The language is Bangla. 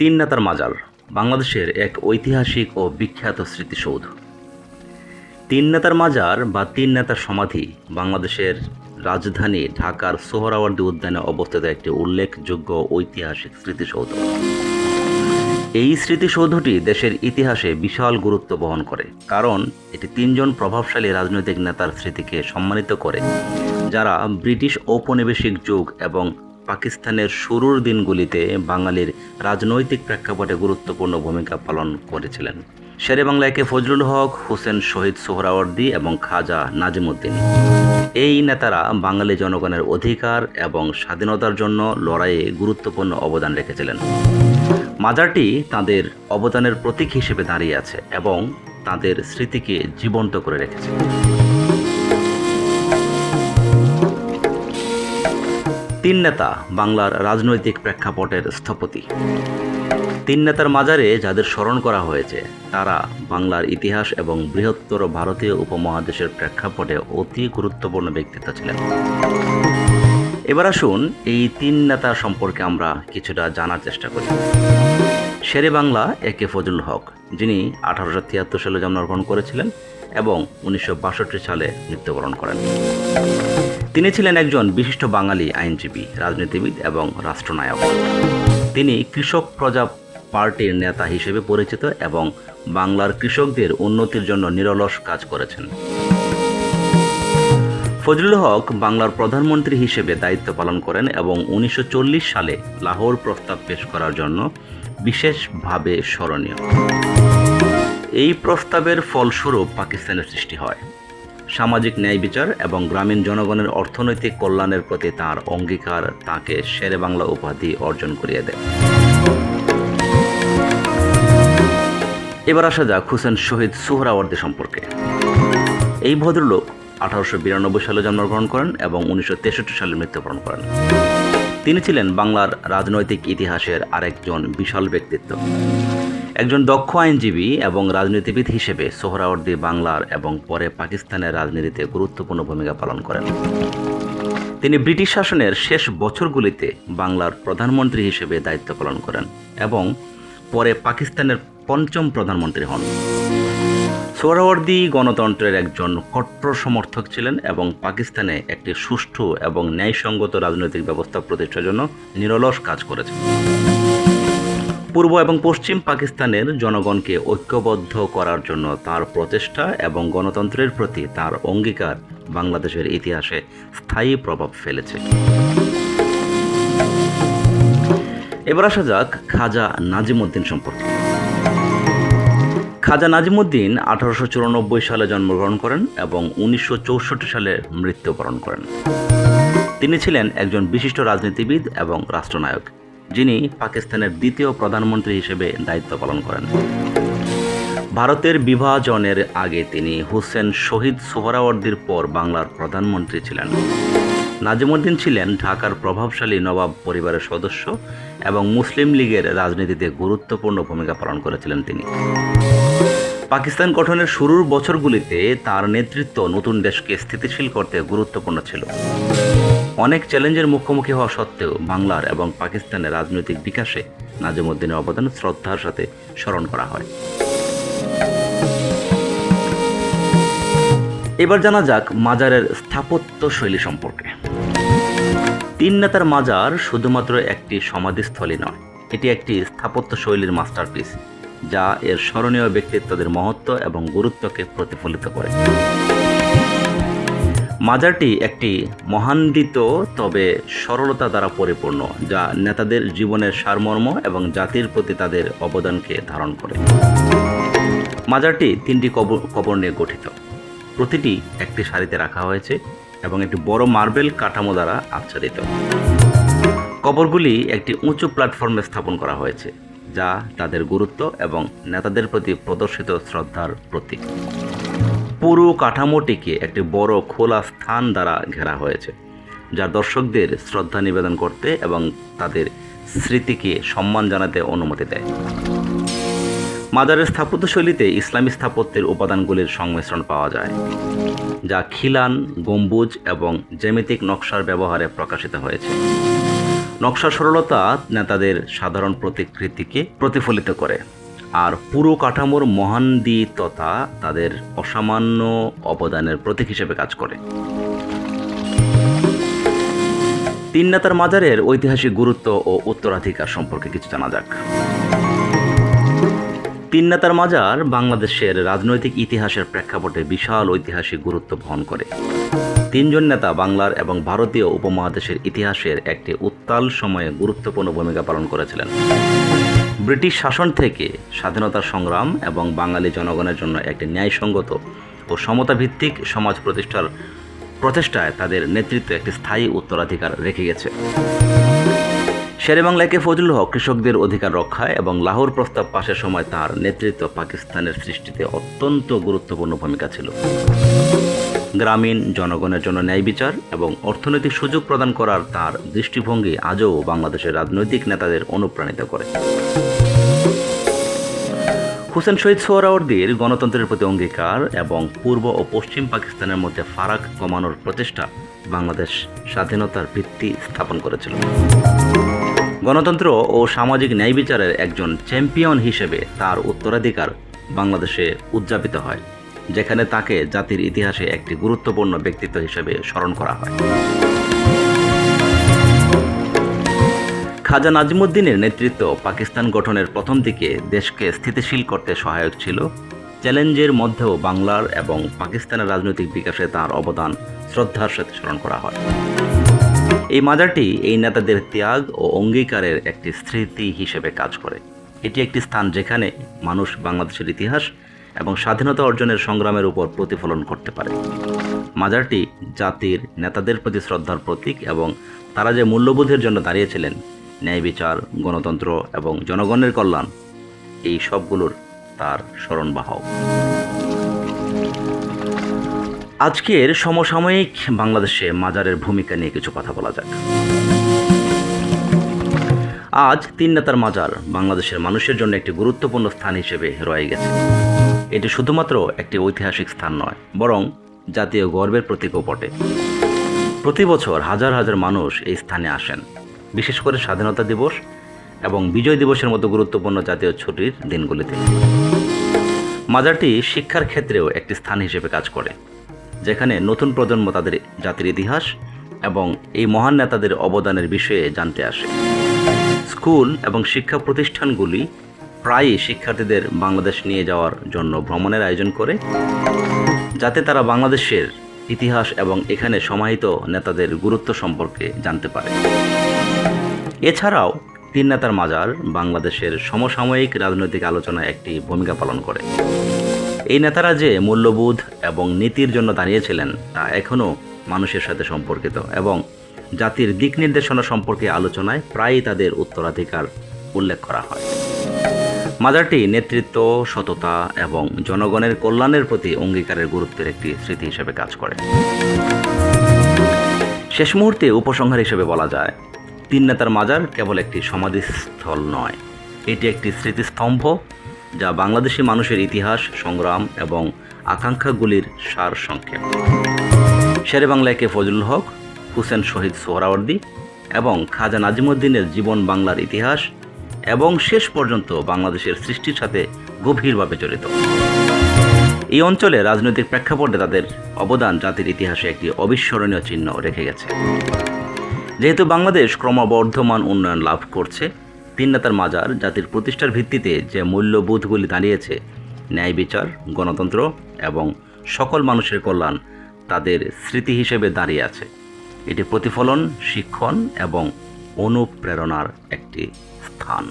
তিন নেতার মাজার বাংলাদেশের এক ঐতিহাসিক ও বিখ্যাত স্মৃতিসৌধ। তিন নেতার মাজার বা তিন নেতার সমাধি বাংলাদেশের রাজধানী ঢাকার সোহরাওয়ার্দী উদ্যানে অবস্থিত একটি উল্লেখযোগ্য ঐতিহাসিক স্মৃতিসৌধ। এই স্মৃতিসৌধটি দেশের ইতিহাসে বিশাল গুরুত্ব বহন করে, কারণ এটি তিনজন প্রভাবশালী রাজনৈতিক নেতার স্মৃতিকে সম্মানিত করে, যারা ব্রিটিশ ঔপনিবেশিক যুগ এবং পাকিস্তানের শুরুর দিনগুলিতে বাঙালির রাজনৈতিক প্রেক্ষাপটে গুরুত্বপূর্ণ ভূমিকা পালন করেছিলেন। শেরে বাংলা একে ফজলুল হক, হোসেন শহীদ সোহরাওয়ার্দী এবং খাজা নাজিমুদ্দিন। এই নেতারা বাঙালি জনগণের অধিকার এবং স্বাধীনতার জন্য লড়াইয়ে গুরুত্বপূর্ণ অবদান রেখেছিলেন। মাজারটি তাদের অবদানের প্রতীক হিসেবে দাঁড়িয়ে আছে এবং তাদের স্মৃতিকে জীবন্ত করে রেখেছে। তিন নেতা বাংলার রাজনৈতিক প্রেক্ষাপটের স্থপতি। তিন নেতার মাজারে যাদের স্মরণ করা হয়েছে, তারা বাংলার ইতিহাস এবং বৃহত্তর ভারতীয় উপমহাদেশের প্রেক্ষাপটে অতি গুরুত্বপূর্ণ ব্যক্তিত্ব ছিলেন। এবার আসুন এই তিন নেতা সম্পর্কে আমরা কিছুটা জানার চেষ্টা করি। শেরে বাংলা এ কে ফজলুল হক, যিনি আঠারোশো তিয়াত্তর সালে জন্মগ্রহণ করেছিলেন। এবং উনিশশো বাষট্টি সালে মৃত্যুবরণ করেন। তিনি ছিলেন একজন বিশিষ্ট বাঙালি আইনজীবী, রাজনীতিবিদ এবং রাষ্ট্রনায়ক। তিনি কৃষক প্রজা পার্টির নেতা হিসেবে পরিচিত এবং বাংলার কৃষকদের উন্নতির জন্য নিরলস কাজ করেছেন। ফজলুল হক বাংলার প্রধানমন্ত্রী হিসেবে দায়িত্ব পালন করেন এবং উনিশশো চল্লিশ সালে লাহোর প্রস্তাব পেশ করার জন্য বিশেষভাবে স্মরণীয়। এই প্রস্তাবের ফলস্বরূপ পাকিস্তানের সৃষ্টি হয়। সামাজিক ন্যায় বিচার এবং গ্রামীণ জনগণের অর্থনৈতিক কল্যাণের প্রতি তার অঙ্গীকার তাকে শেরে বাংলা উপাধি অর্জন করিয়ে দেয়। এবার আসা যাক হুসেন শহীদ সুহরাওয়ার্দী সম্পর্কে। এই ভদ্রলোক আঠারোশো বিরানব্বই সালে জন্মগ্রহণ করেন এবং উনিশশো তেষট্টি সালে মৃত্যুবরণ করেন। তিনি ছিলেন বাংলার রাজনৈতিক ইতিহাসের আরেকজন বিশাল ব্যক্তিত্ব। একজন দক্ষ আইনজীবী এবং রাজনীতিবিদ হিসেবে সোহরাওয়ার্দী বাংলার এবং পরে পাকিস্তানের রাজনীতিতে গুরুত্বপূর্ণ ভূমিকা পালন করেন। তিনি ব্রিটিশ শাসনের শেষ বছরগুলিতে বাংলার প্রধানমন্ত্রী হিসেবে দায়িত্ব পালন করেন এবং পরে পাকিস্তানের পঞ্চম প্রধানমন্ত্রী হন। সোহরাওয়ার্দী গণতন্ত্রের একজন কট্টর সমর্থক ছিলেন এবং পাকিস্তানে একটি সুষ্ঠু এবং ন্যায়সঙ্গত রাজনৈতিক ব্যবস্থা প্রতিষ্ঠার জন্য নিরলস কাজ করেছেন। পূর্ব এবং পশ্চিম পাকিস্তানের জনগণকে ঐক্যবদ্ধ করার জন্য তার প্রচেষ্টা এবং গণতন্ত্রের প্রতি তার অঙ্গীকার বাংলাদেশের ইতিহাসে স্থায়ী প্রভাব ফেলেছে। এবার আসা যাক খাজা নাজিমুদ্দিন সম্পর্কে। খাজা নাজিমুদ্দিন আঠারোশো চুরানব্বই সালে জন্মগ্রহণ করেন এবং উনিশশো চৌষট্টি সালে মৃত্যুবরণ করেন। তিনি ছিলেন একজন বিশিষ্ট রাজনীতিবিদ এবং রাষ্ট্রনায়ক। যিনি পাকিস্তানের দ্বিতীয় প্রধানমন্ত্রী হিসেবে দায়িত্ব পালন করেন। ভারতের বিভাজনের আগে তিনি হুসেন শহীদ সোহরাওয়ার্দীর পর বাংলার প্রধানমন্ত্রী ছিলেন। নাজিমুদ্দিন ছিলেন ঢাকার প্রভাবশালী নবাব পরিবারের সদস্য এবং মুসলিম লীগের রাজনীতিতে গুরুত্বপূর্ণ ভূমিকা পালন করেছিলেন তিনি। পাকিস্তান গঠনের শুরুর বছরগুলিতে তার নেতৃত্ব নতুন দেশকে স্থিতিশীল করতে গুরুত্বপূর্ণ ছিল। অনেক চ্যালেঞ্জের মুখোমুখি হওয়া সত্ত্বেও বাংলার এবং পাকিস্তানের রাজনৈতিক বিকাশে নাজিমুদ্দিনের অবদান শ্রদ্ধার সাথে স্মরণ করা হয়। এবার জানা যাক মাজারের স্থাপত্য শৈলী সম্পর্কে। তিন নেতার মাজার শুধুমাত্র একটি সমাধিস্থলী নয়, এটি একটি স্থাপত্য শৈলীর মাস্টারপিস, যা এর স্মরণীয় ব্যক্তিত্বদের মহত্ব এবং গুরুত্বকে প্রতিফলিত করে। মাজারটি একটি মহান্বিত তবে সরলতা দ্বারা পরিপূর্ণ, যা নেতাদের জীবনের সারমর্ম এবং জাতির প্রতি তাদের অবদানকে ধারণ করে। মাজারটি তিনটি কবর নিয়ে গঠিত। প্রতিটি একটি সারিতে রাখা হয়েছে এবং একটি বড় মার্বেল কাঠামো দ্বারা আচ্ছাদিত। কবরগুলি একটি উঁচু প্ল্যাটফর্মে স্থাপন করা হয়েছে, যা তাদের গুরুত্ব এবং নেতাদের প্রতি প্রদর্শিত শ্রদ্ধার প্রতীক। পুরো কাঠামোটিকে একটি বড় খোলা স্থান দ্বারা ঘেরা হয়েছে, যা দর্শকদের শ্রদ্ধা নিবেদন করতে এবং তাদের স্মৃতিকে সম্মান জানাতে অনুমতি দেয়। মাজারের স্থাপত্যশৈলীতে ইসলামী স্থাপত্যের উপাদানগুলির সংমিশ্রণ পাওয়া যায়, যা খিলান, গম্বুজ এবং জ্যামিতিক নকশার ব্যবহারে প্রকাশিত হয়েছে। নকশা সরলতা নেতাদের সাধারণ প্রতিকৃতিকে প্রতিফলিত করে। আর পুরো কাঠামোর মহান্বিততা তাদের অসামান্য অবদানের প্রতীক হিসেবে কাজ করে। তিন নেতার মাজারের ঐতিহাসিক গুরুত্ব ও উত্তরাধিকার সম্পর্কে কিছু জানা যাক। তিন নেতার মাজার বাংলাদেশের রাজনৈতিক ইতিহাসের প্রেক্ষাপটে বিশাল ঐতিহাসিক গুরুত্ব বহন করে। তিনজন নেতা বাংলার এবং ভারতীয় উপমহাদেশের ইতিহাসের একটি উত্তাল সময়ে গুরুত্বপূর্ণ ভূমিকা পালন করেছিলেন। ব্রিটিশ শাসন থেকে স্বাধীনতার সংগ্রাম এবং বাঙালি জনগণের জন্য একটি ন্যায়সঙ্গত ও সমতাভিত্তিক সমাজ প্রতিষ্ঠার প্রচেষ্টায় তাদের নেতৃত্বে একটি স্থায়ী উত্তরাধিকার রেখে গেছে। শেরেবাংলা একে ফজলুল হক কৃষকদের অধিকার রক্ষায় এবং লাহোর প্রস্তাব পাশের সময় তার নেতৃত্ব পাকিস্তানের সৃষ্টিতে অত্যন্ত গুরুত্বপূর্ণ ভূমিকা ছিল। গ্রামীণ জনগণের জন্য ন্যায় বিচার এবং অর্থনৈতিক সুযোগ প্রদান করার তার দৃষ্টিভঙ্গি আজও বাংলাদেশের রাজনৈতিক নেতাদের অনুপ্রাণিত করে। হুসেন শহীদ সোহরাওয়ার্দীর গণতন্ত্রের প্রতি অঙ্গীকার এবং পূর্ব ও পশ্চিম পাকিস্তানের মধ্যে ফারাক কমানোর প্রচেষ্টা বাংলাদেশ স্বাধীনতার ভিত্তি স্থাপন করেছিল। গণতন্ত্র ও সামাজিক ন্যায় বিচারের একজন চ্যাম্পিয়ন হিসেবে তার উত্তরাধিকার বাংলাদেশে উদযাপিত হয়। যেখানে তাকে জাতির ইতিহাসে একটি গুরুত্বপূর্ণ ব্যক্তিত্ব হিসেবে স্মরণ করা হয়। খাজা নাজিমুদ্দিনের নেতৃত্ব পাকিস্তান গঠনের প্রথম দিকে দেশকে স্থিতিশীল করতে সহায়ক ছিল। চ্যালেঞ্জের মধ্যেও বাংলার এবং পাকিস্তানের রাজনৈতিক বিকাশে তার অবদান শ্রদ্ধার সাথে স্মরণ করা হয়। এই মাজারটি এই নেতাদের ত্যাগ ও অঙ্গীকারের একটি স্মৃতি হিসেবে কাজ করে। এটি একটি স্থান যেখানে মানুষ বাংলাদেশের ইতিহাস এবং স্বাধীনতা অর্জনের সংগ্রামের উপর প্রতিফলন করতে পারে। মাজারটি জাতির নেতাদের প্রতি শ্রদ্ধার প্রতীক এবং তারা যে মূল্যবোধের জন্য দাঁড়িয়েছিলেন, ন্যায় বিচার, গণতন্ত্র এবং জনগণের কল্যাণ, এই সবগুলোর তার স্মরণবাহক আজকের সমসাময়িক বাংলাদেশে মাজারের ভূমিকা নিয়ে কিছু কথা বলা যাক। আজ তিন নেতার মাজার বাংলাদেশের মানুষের জন্য একটি গুরুত্বপূর্ণ স্থান হিসেবে রয়ে গেছে। এটি শুধুমাত্র একটি ঐতিহাসিক স্থান নয়, বরং জাতীয় গর্বের প্রতীকও বটে। প্রতি বছর হাজার হাজার মানুষ এই স্থানে আসেন। বিশেষ করে স্বাধীনতা দিবস এবং বিজয় দিবসের মতো গুরুত্বপূর্ণ জাতীয় ছুটির দিনগুলিতে। মাজারটি শিক্ষার ক্ষেত্রেও একটি স্থান হিসেবে কাজ করে, যেখানে নতুন প্রজন্ম তাদের জাতির ইতিহাস এবং এই মহান নেতাদের অবদানের বিষয়ে জানতে আসে। স্কুল এবং শিক্ষা প্রতিষ্ঠানগুলি প্রায়ই শিক্ষার্থীদের বাংলাদেশ নিয়ে যাওয়ার জন্য ভ্রমণের আয়োজন করে, যাতে তারা বাংলাদেশের ইতিহাস এবং এখানে সমাহিত নেতাদের গুরুত্ব সম্পর্কে জানতে পারে। এছাড়াও, তিন নেতার মাজার বাংলাদেশের সমসাময়িক রাজনৈতিক আলোচনায় একটি ভূমিকা পালন করে। এই নেতারা যে মূল্যবোধ এবং নীতির জন্য দাঁড়িয়েছিলেন, তা এখনও মানুষের সাথে সম্পর্কিত এবং জাতির দিক নির্দেশনা সম্পর্কে আলোচনায় প্রায়ই তাদের উত্তরাধিকার উল্লেখ করা হয়। মাজারটি নেতৃত্ব, সততা এবং জনগণের কল্যাণের প্রতি অঙ্গীকারের গুরুত্বের একটি স্মৃতি হিসেবে কাজ করে। শেষ মুহূর্তে উপসংহার হিসেবে বলা যায়, তিন নেতার মাজার কেবল একটি সমাধিস্থল নয়। এটি একটি স্মৃতিস্তম্ভ যা বাংলাদেশি মানুষের ইতিহাস, সংগ্রাম এবং আকাঙ্ক্ষাগুলির সার সংক্ষেপ। শেরে বাংলাকে ফজলুল হক, হুসেন শহীদ সোহরাওয়ার্দী এবং খাজা নাজিমুদ্দিনের জীবন বাংলার ইতিহাস এবং শেষ পর্যন্ত বাংলাদেশের সৃষ্টির সাথে গভীরভাবে জড়িত। এই অঞ্চলে রাজনৈতিক প্রেক্ষাপটে তাদের অবদান জাতির ইতিহাসে একটি অবিস্মরণীয় চিহ্ন রেখে গেছে। যেহেতু বাংলাদেশ ক্রমবর্ধমান উন্নয়ন লাভ করছে তিন নেতার মাজার জাতির প্রতিষ্ঠার ভিত্তিতে যে মূল্যবোধগুলি দাঁড়িয়েছে, ন্যায় বিচার, গণতন্ত্র এবং সকল মানুষের কল্যাণ তাদের স্মৃতি হিসেবে দাঁড়িয়ে আছে। এটি প্রতিফলন, শিক্ষণ এবং অনুপ্রেরণার একটি স্থান